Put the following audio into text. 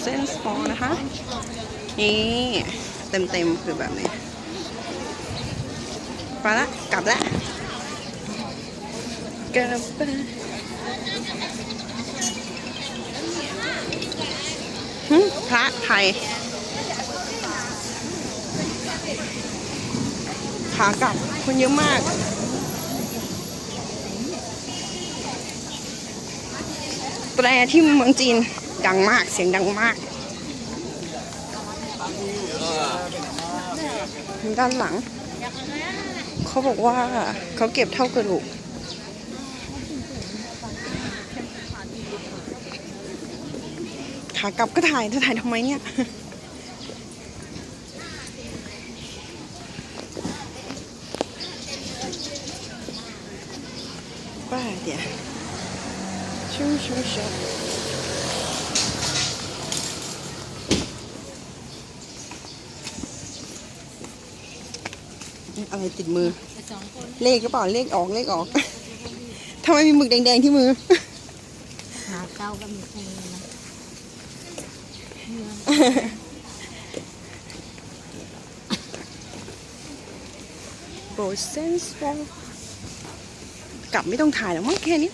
เซนสปอร์นะคะ นี่เต็มเต็มๆคือแบบนี้ไปละกลับละกลับไปพระไทยขากลับคนเยอะมากแตรที่เมืองจีน ดังมาก เสียงดังมาก ด้านหลัง เขาบอกว่าเขาเก็บเท่ากระดูกขากลับก็ถ่ายจะถ่ายทำไมเนี่ยว่าเดี๋ยวชูชูชู อะไรติดมือ เลขก็เปล่าเลขออกเลขออกทำไมมีหมึกแดงๆที่มือหาเก้าก็มีแค่นี้นะโรเซนสปอร์กลับไม่ต้องถ่ายแล้วมั้งแค่นี้